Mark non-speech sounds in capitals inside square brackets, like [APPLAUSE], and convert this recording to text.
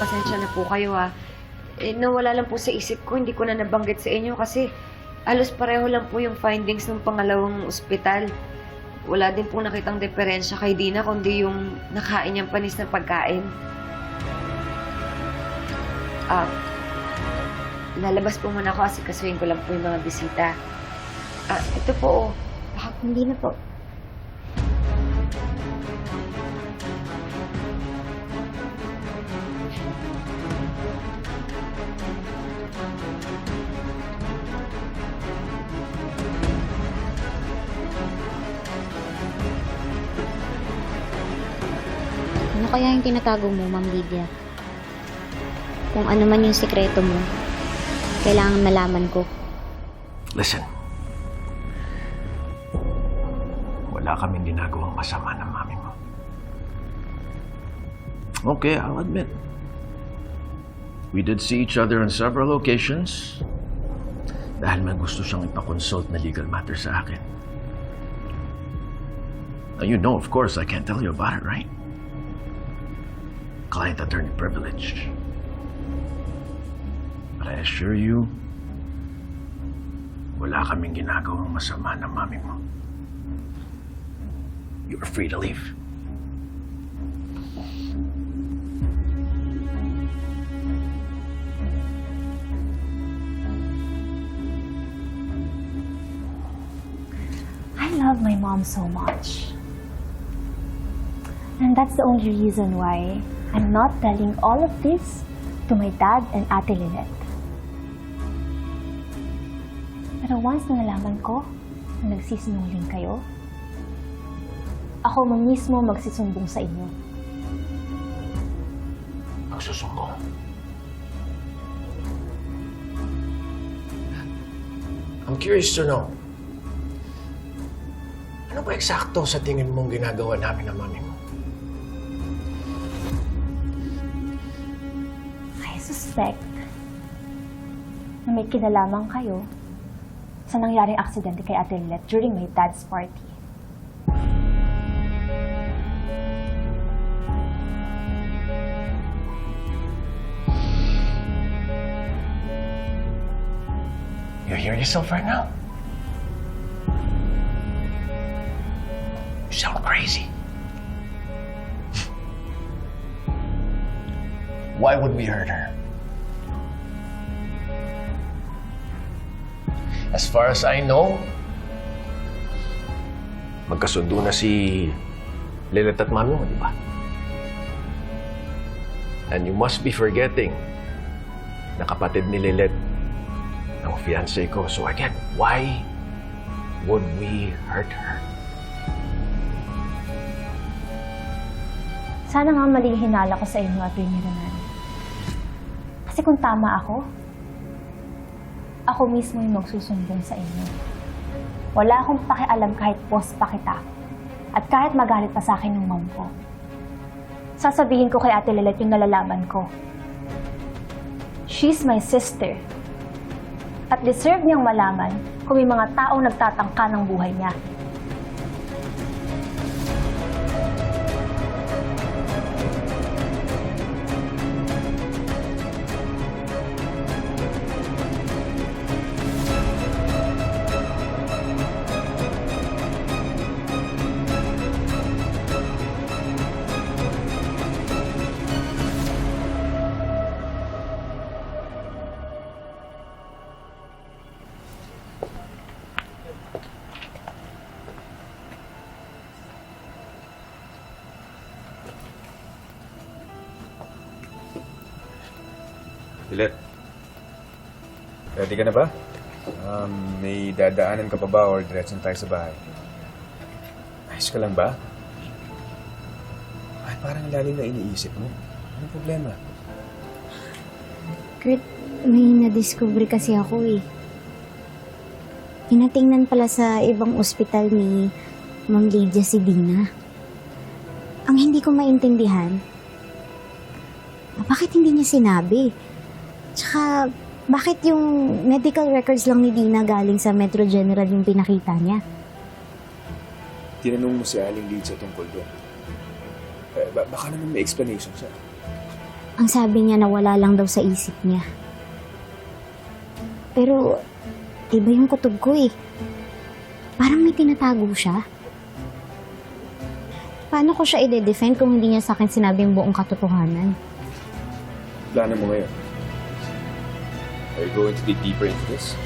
pasensya na po kayo ha. Eh, nawala lang po sa isip ko, hindi ko na nabanggit sa inyo kasi alos pareho lang po yung findings ng pangalawang ospital. Wala din po nakitang diferensya kay Dina kundi yung nakain niyang panis na pagkain. Ah, lalabas po muna ako kasi kasuhin ko lang po yung mga bisita. Ah, ito po oh. Baka Hindi na po. Kaya yung tinatago mo, Ma'am Lydia? Kung ano man yung sikreto mo, kailangan malaman ko. Listen. Wala kaming ginagawang masama ng mami mo. Okay, I'll admit. We did see each other on several occasions dahil may gusto siyang ipakonsult na legal matter sa akin. Now, you know, of course, I can't tell you about it, right? Client attorney privilege. But I assure you, wala kaming ginagawang masama ng mami mo. You are free to leave. I love my mom so much. And that's the only reason why I'm not telling all of this to my dad and Ate Lynette. Pero once na nalaman ko na nagsisinungaling kayo, ako mo mismo magsisumbong sa inyo. Magsusumbong. I'm curious to know. Ano ba eksakto sa tingin mong ginagawa namin ng mami mo? Suspect na may kinalaman kayo sa nangyaring aksidente kay Ate Lynette during my dad's party. You hear yourself right now? You sound crazy. [LAUGHS] Why would we hurt her? As far as I know, magkasundo na si Lilit at mo, di ba? And you must be forgetting na kapatid ni Lilit ang fiancé ko. So again, why would we hurt her? Sana nga maling hinala ko sa inyo at Renan. Kasi kung tama ako, ako mismo yung magsusumbong sa inyo. Wala akong pakialam kahit boss pa kita. At kahit magalit pa sa akin ng mom ko. Sasabihin ko kay Ate Lilet yung nalalaman ko. She's my sister. At deserve niyang malaman kung may mga taong nagtatangka ng buhay niya. Bilet. Ready ka na ba? Um, may dadaanan ka pa ba or diretso na tayo sa bahay? Ayos ka lang ba? Ay, parang lalim na iniisip mo. Anong problema? Kurt, may na-discover kasi ako eh. Pinatingnan pala sa ibang ospital ni Ma'am Lydia si Dina. Ang hindi ko maintindihan, bakit hindi niya sinabi? Tsaka, bakit yung medical records lang ni Dina galing sa Metro General yung pinakita niya? Tinanong mo si Aling sa tungkol doon. Eh, ba- baka naman may explanation siya. Ang sabi niya na wala lang daw sa isip niya. Pero, iba yung kutob ko eh. Parang may tinatago siya. Paano ko siya i-defend kung hindi niya sa akin sinabi yung buong katotohanan? Plano mo ngayon? Are you going to dig deeper into this?